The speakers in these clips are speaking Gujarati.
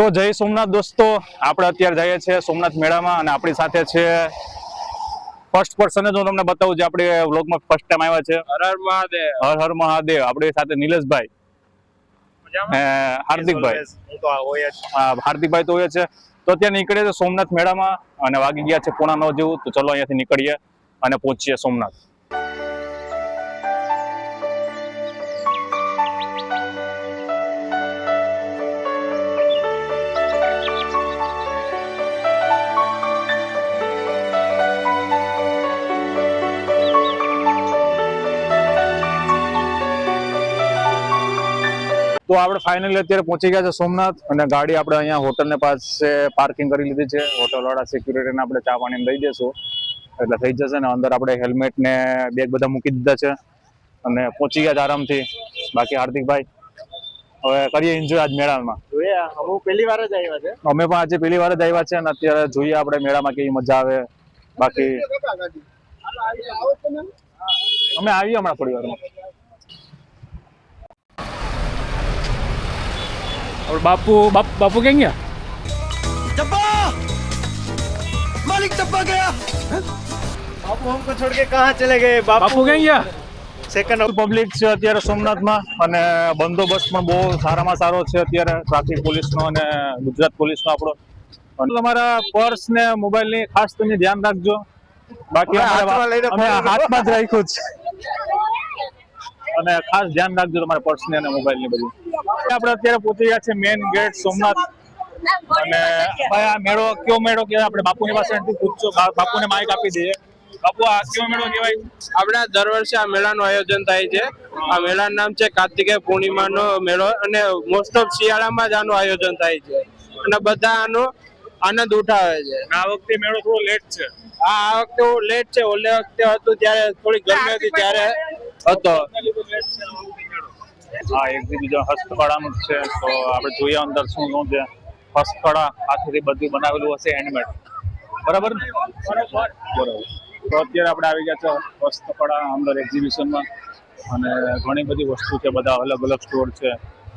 તો જય સોમનાથ દોસ્તો. આપણે અત્યારે જઈએ છીએ સોમનાથ મેળામાં અને આપણી સાથે છે ફર્સ્ટ પર્સન જ હું તમને બતાવું જે આપણે વ્લોગમાં ફર્સ્ટ ટાઈમ આવ્યા છે. હર હર મહાદેવ. હર હર મહાદેવ. આપણી સાથે નીલેશભાઈ. હાર્દિકભાઈ. હાર્દિકભાઈ તો હોય છે. તો અત્યારે નીકળીએ છીએ સોમનાથ મેળામાં અને વાગી ગયા છે પોણા નો જેવું. તો ચલો અહીંયાથી નીકળીએ અને પહોંચીએ સોમનાથ. તો આપણે ફાઇનલી અત્યારે પહોંચી ગયા છે સોમનાથ અને ગાડી આપણે અહીંયા હોટલને પાસે પાર્કિંગ કરી લીધી છે. હોટલ વાળા સિક્યુરિટીને આપણે ચા પાણી દઈ દઈશું. એટલે થઈ જશે ને અંદર આપણે હેલ્મેટ ને બેગ બધા મૂકી દીધા છે. અને પહોંચી ગયા છે આરામથી. બાકી હાર્દિકભાઈ હવે કરીએ એન્જોય આજ મેળામાં. જોયા પહેલી વાર જ આવ્યા છે. અમે પણ આજે પહેલી વાર જ આવ્યા છે અને અત્યારે જોઈએ આપણે મેળામાં કેવી મજા આવે. બાકી અમે આવીએ હમણાં થોડી વારમાં. और बापू बाप, बापू कहेंगे डब्बा मालिक डब्बा गया બાપુ हमको छोड़ के कहाँ चले गए बापू बापू कहेंगे સેકન્ડ પબ્લિક છે અત્યારે સોમનાથમાં અને બંદોબસ્ત પણ બહુ સારામાં સારો છે અત્યારે ટ્રાફિક પોલીસનો અને ગુજરાત પોલીસનો આપણો અને તમારા પર્સ ને મોબાઈલ ની ખાસ તમે ધ્યાન રાખજો બાકી અમે અમારે હાથમાં લઈને અમે ફરીએ. હાથમાં જ રાખ્યું છે અને ખાસ ધ્યાન રાખજો તમારા પર્સ ને અને મોબાઈલની બધું. આપણે અત્યારે પહોંચી ગયા છે મેઇન ગેટ સોમનાથ. અને ભાઈ આ મેળો કયો મેળો કે આપણે બાપુની પાસે પૂછજો. બાપુને માઇક આપી દઈએ. બાપુ આ કયો મેળો કહેવાય? આપણે દર વર્ષે આ મેળાનું આયોજન થાય છે. આ મેળાનું નામ છે કાર્તિકેય પૂર્ણિમાનો મેળો અને મોસ્ટ ઓફ શિયાળામાં જ આનું આયોજન થાય છે. અને બધા આનો આનંદ ઉઠાવે છે. આ વખતે મેળો થોડો લેટ છે. આ આ વખતે લેટ છે. ઓલે વખતે હતું ત્યારે થોડી ગરમી હતી ત્યારે હતો. હા એક્ઝિબિશન હસ્તકળાનું જ છે, તો આપણે જોઈએ અંદર શું શું છે. હસ્તકળા હાથેથી બધું બનાવેલું હશે હેન્ડમેડ બરાબર બરાબર. તો અત્યારે આપણે આવી ગયા છે હસ્તકળા અંદર એક્ઝિબિશનમાં અને ઘણી બધી વસ્તુ છે, બધા અલગ અલગ સ્ટોર છે.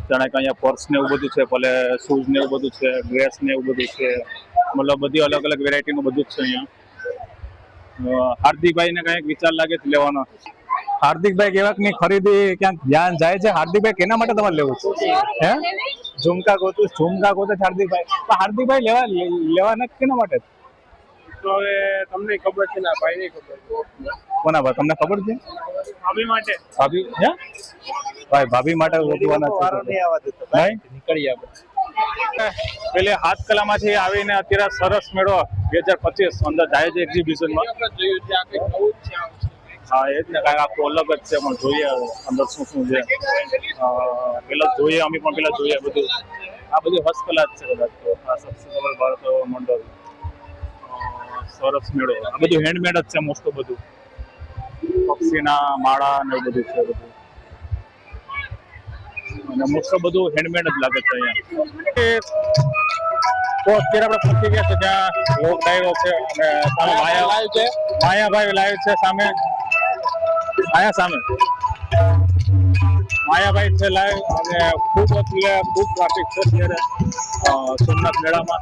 જાણે કે અહીંયા પર્સ ને એવું બધું છે, ભલે શૂઝ ને એવું બધું છે ડ્રેસ ને એવું બધું છે. મતલબ બધી અલગ અલગ વેરાયટીનું બધું જ છે અહીંયા. હાર્દિકભાઈને કંઈક વિચાર લાગે છે લેવાનો. હાર્દિકભાઈ કેવાકની ખરીદી ક્યાંક ધ્યાન જાય છે? હાર્દિકભાઈ કેના માટે તમારે લેવું છે? હે? ઝુમકા ગોતું ઝુમકા ગોતે છે હાર્દિકભાઈ. પણ હાર્દિકભાઈ લેવા લેવાના કેના માટે? તો હવે તમને ખબર છે ને આ ખબર કોના ભાઈ? તમને ખબર છે? ભાભી માટે. ભાભી હે? ભાઈ ભાભી માટે ગોતવાના છે. નહીં આવવા દેતો નહીં? નીકળી આપણે પેલે હાથ કલામાંથી આવીને અત્યારે સરસ મેળો બે હજાર પચીસ અંદર જાય છે એક્ઝિબિશનમાં હા એ જ ને કાંઈક આખું અલગ જ છે પણ જોઈએ અંદર શું શું છે. અ, પેલા જોઈએ અમે પણ પેલા જોઈએ બધું. આ બધું હસ્તકલા જ છે કદાચ તો. આ સબસ્ક્રાઇબર ભારત મંડળ સરસ મેળો. આ બધું હેન્ડમેડ જ છે મોસ્ટ ઓફ બધું. પક્ષીના માળા ને બધું છે બધું. અને મોસ્ટ ઓફ બધું હેન્ડમેડ જ લાગે છે અહીંયા. તો અત્યારે આપણે પહોંચી ગયા છે ત્યાં લોક ડાયરો છે અને સામે માયા લાઈવ છે. માયાભાઈ લાઈવ છે સામે. માયા સામે માયાભાઈ છે લાઈવ અને ખૂબ એટલે ખૂબ ટ્રાફિક છે અત્યારે અ, સોમનાથ મેળામાં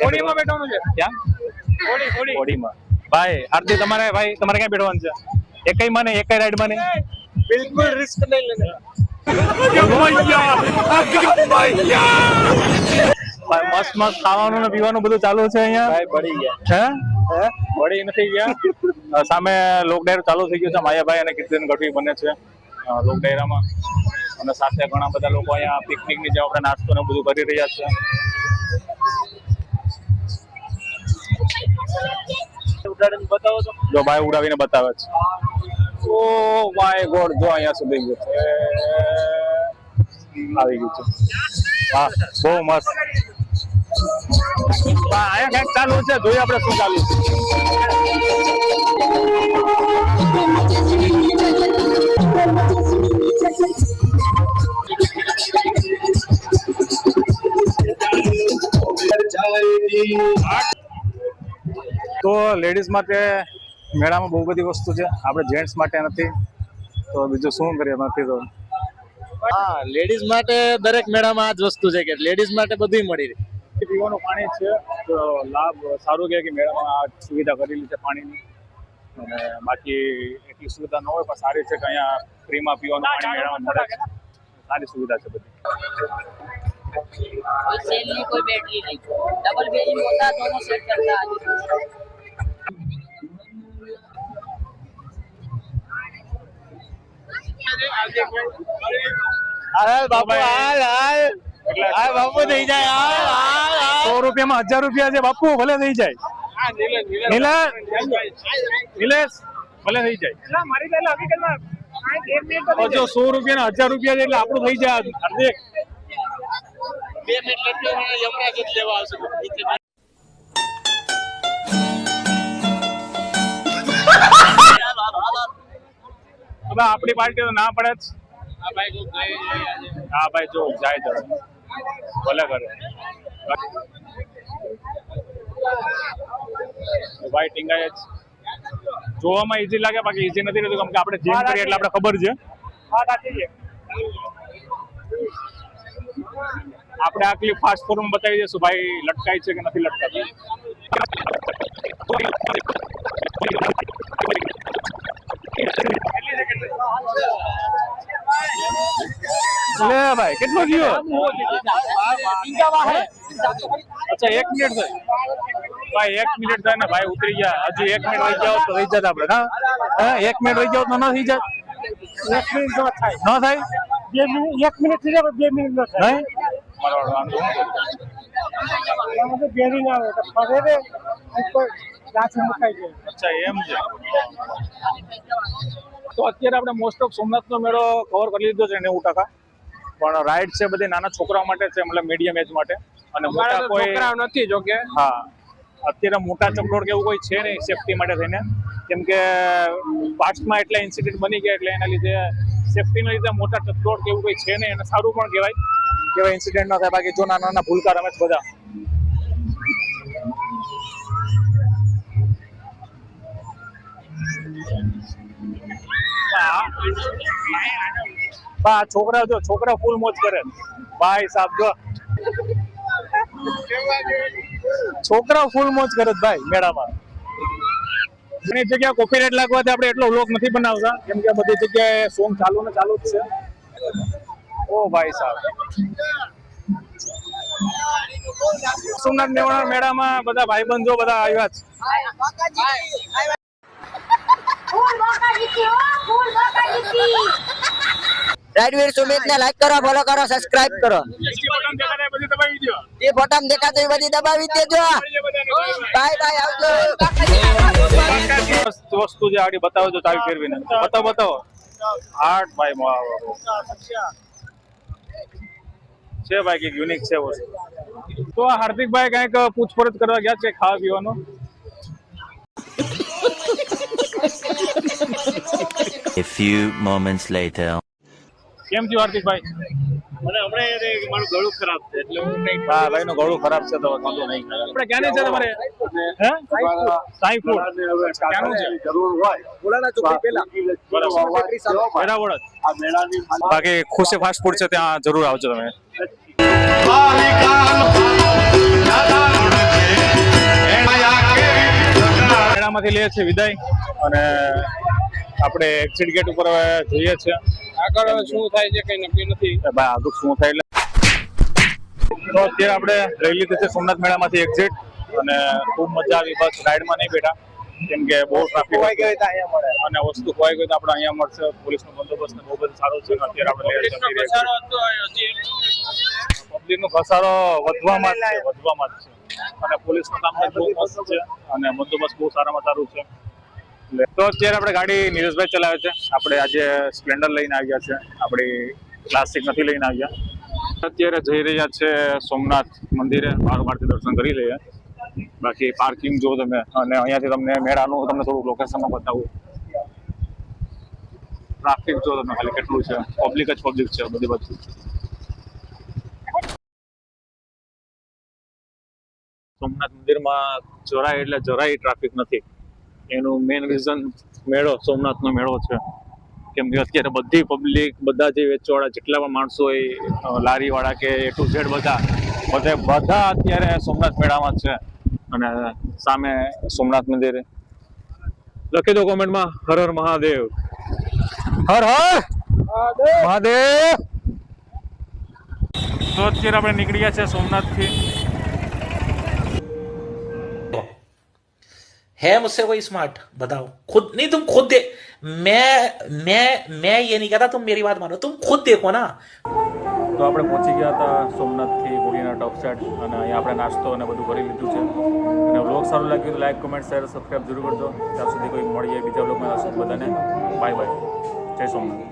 હોળીમાં બેઠવાનું છે ક્યાં હોળી હોળી હોડીમાં ભાઈ આરતી તમારે ભાઈ તમારે ક્યાં બેઠવાનું છે? એકઈ મને એકઈ રાઈડ મને. બિલકુલ રિસ્ક નહીં લેને. ભાઈ મસ્ત મસ્ત ખાવાનું ને પીવાનું બધું ચાલુ છે અહીંયા? ભાઈ ગયા. હે? વળી નથી ગયા? સામે લોક ડાયરો ચાલુ થઈ ગયું છે માયાભાઈ અને કીર્તન ગઢવી બને છે લોક ડાયરામાં અને સાથે ઘણા બધા લોકો અહીંયા પિકનિકની જેમ આપણે નાસ્તો ને બધું કરી રહ્યા છે. ઉડાડીને બતાવો તો જો ભાઈ ઉડાવીને બતાવે છે. ઓ માય ગોડ જો અહીંયા સુધી ગયું. આવી ગયું છે. વાહ બહુ મસ્ત. ચાલુ છે જોઈએ આપણે શું ચાલુ છે. તો લેડીઝ માટે મેળામાં બહુ બધી વસ્તુ છે. આપણે જેન્ટ્સ માટે નથી. તો બીજું શું કરીએ નથી તો? હા લેડીઝ માટે દરેક મેળામાં આ જ વસ્તુ છે કે લેડીઝ માટે બધું મળી રહી. પીવાનું પાણી છે. તો લાભ સારું કહે કે મેળામાં આ સુવિધા કરેલી છે પાણીની? અને બાકી એટલી સુવિધા ન હોય પણ સારી છે કે અહીંયા ફ્રીમાં પીવાનું પાણી મેળામાં મળે છે. સારી સુવિધા છે બધી. કોઈ બેટરી નહીં. ડબલ બેરી મોટા દોનો સેટ કરતા હાલ બાપુ હાલ હાલ. હાલ બાપુ થઈ જાય હાલ સો રૂપિયામાં હજાર રૂપિયા છે બાપુ ભલે થઈ જાય. નીલેશ નીલેશ. ભલે થઈ જાય. તો જો સો રૂપિયા હજાર રૂપિયા છે એટલે આપણું થઈ જાય. હાર્દિક. બે મિનિટ લેવા આવશે. હવે આપણી પાર્ટી તો ના પડે જ. હા ભાઈ જો જાય તો ભલે કરે. ભાઈ ટીંગાય જ. જોવામાં ઈઝી લાગે બાકી ઈઝી નથી રહેતું કેમ કે આપણે જીમ કરીએ એટલે આપણે ખબર છે. આપણે આ ક્લિપ ફાસ્ટ ફોર્મ બતાવી દઈશું ભાઈ લટકાય છે કે નથી લટકાતું. લે ભાઈ કેટલો ગયો? અચ્છા એક મિનિટ થાય. ભાઈ એક મિનિટ થાય ને ભાઈ ઉતરી ગયા. હજી એક મિનિટ રહી જાવ તો રહી જતા આપણે હા? હા એક મિનિટ રહી જાવ તો ન થઈ જાય એક મિનિટ ન થાય. ન થાય? બે મિનિટ એક મિનિટ થઈ જાય બે મિનિટ ન થાય. બેરિંગ આવે. તો ફરે મુકાઈ જાય. અચ્છા એમ છે. તો અત્યારે આપણે મોસ્ટ ઓફ સોમનાથનો મેળો કવર કરી લીધો છે નેવું ટકા. પણ રાઇડ છે બધી નાના છોકરાઓ માટે છે મતલબ મીડિયમ એજ માટે. અને મોટા કોઈ નથી જો જોકે હા. અત્યારે મોટા ચકડોળ કે એવું કોઈ છે નહીં સેફટી માટે થઈને. કેમ કે પાસ્ટમાં એટલા ઇન્સિડન્ટ બની ગયા એટલે એના લીધે સેફટીના લીધે મોટા ચકડોળ કે એવું કોઈ છે નહીં. અને સારું પણ કહેવાય. કેવા ઇન્સિડન્ટ ન થાય. બાકી જો નાના નાના ભૂલકા રમે છે બધા બા, છોકરા જો, છોકરા ફૂલ મોજ કરે. ભાઈ સાહેબ જો. છોકરાઓ ફૂલ મોજ કરે ભાઈ મેળામાં. ઘણી જગ્યા કોપીરાઇટ લાગવાથી આપણે એટલો વ્લોગ નથી બનાવતા. કેમ કે બધી જગ્યાએ સોંગ ચાલુ ને ચાલુ જ છે. ઓ ભાઈ સાહેબ સોમનાથ મેવાડા મેળામાં બધા ભાઈબંધો બધા આવ્યા છે ફૂલ બોકા ફૂલ બોકા જીતી રાઈડવીર સુમિત ને લાઈક કરો ફોલો કરો સબસ્ક્રાઇબ કરો. એ બધી દબાવી એ દેખાતો એ બધી દબાવી દેજો. બાય બાય આવજો. વસ્તુ જે આડી બતાવો તો ચાવી ફેરવીને. બતાવો બતાવો. આઠ ભાઈ. છે ભાઈ કંઈક યુનિક છે વસ્તુ. તો હાર્દિકભાઈ કંઈક પૂછપરછ કરવા ગયા છે ખાવા પીવાનું? A few moments later. કેમ છો હાર્દિકભાઈ? મને હમણાં મારું ગળું ખરાબ છે એટલે હું નહીં હા ભાઈ નું ગળું ખરાબ છે તો વાંધો નહીં. આપણે ક્યાંની છે તમારે? હે? સાઈ ફૂડ ક્યાંનું છે? બોલાના ચોકડી બરાબર. બાકી ખુશી ફાસ્ટ ફૂડ છે ત્યાં જરૂર આવજો તમે. મેળામાંથી લઈએ છીએ વિદાય. અને આપણે એક્ઝિટ ગેટ ઉપર હવે જઈએ છીએ. આગળ શું થાય છે કઈ નક્કી નથી. ભાઈ આગળ શું થાય એટલે? તો અત્યારે આપણે લઈ લીધું છે સોમનાથ મેળામાંથી એક્ઝિટ અને ખૂબ મજા આવી બસ રાઈડમાં નહીં બેઠા. કેમ કે બહુ ટ્રાફિક અને વસ્તુ હોય ગઈ તો આપણે અહીંયા મળશે. પોલીસનો બંદોબસ્ત ને બહુ બધું સારું છે અત્યારે આપણે હજી પબ્લિકનો ઘસારો વધવામાં જ છે વધવામાં જ છે. અને પોલીસનું કામ પણ બહુ મસ્ત છે. અને બંદોબસ્ત બહુ સારામાં સારું છે. તો અત્યારે આપણે ગાડી નીરજભાઈ ચલાવે છે. આપણે આજે સ્પ્લેન્ડર લઈને આવ્યા છે. આપણી ક્લાસિક નથી લઈને આવ્યા. અત્યારે જઈ રહ્યા છે સોમનાથ મંદિરે. બારોબારથી દર્શન કરી લઈએ. બાકી પાર્કિંગ જો તમે, અને અહીંયાથી તમને મેળાનું તમને થોડું લોકેશનમાં બતાવું. ટ્રાફિક જો તમે ખાલી કેટલું છે? પબ્લિક જ પબ્લિક છે, બધી બધું સોમનાથ સોમનાથ મંદિરમાં જરાય એટલે જરાય ટ્રાફિક નથી. એનું મેઇન રીઝન મેળો સોમનાથનો મેળો છે. કેમ કે અત્યારે બધી પબ્લિક બધા જે વેચવાળા જેટલા પણ માણસો હોય લારીવાળા કે એ ટુ ઝેડ બધા બધે બધા અત્યારે સોમનાથ મેળામાં છે. અને સામે સોમનાથ મંદિર. લખી દો કોમેન્ટમાં હર હર મહાદેવ. હર હર મહાદેવ. તો અત્યારે આપણે નીકળી ગયા છે સોમનાથથી. है मुझसे कोई स्मार्ट बताओ खुद नहीं तुम खुद दे मैं मैं मैं ये नहीं कहता तुम मेरी बात मानो तुम खुद देखो ना તો આપણે પહોંચી ગયા હતા સોમનાથથી બોડીના ટોપ સાઈડ અને અહીંયા આપણે નાસ્તો અને બધું કરી લીધું છે અને વ્લોગ સારું લાગ્યું તો લાઈક કમેન્ટ શેર સબસ્ક્રાઈબ જરૂર કરજો ત્યાં સુધી કોઈ મળીએ બીજા વ્લોગમાં બધાને બાય બાય જય સોમનાથ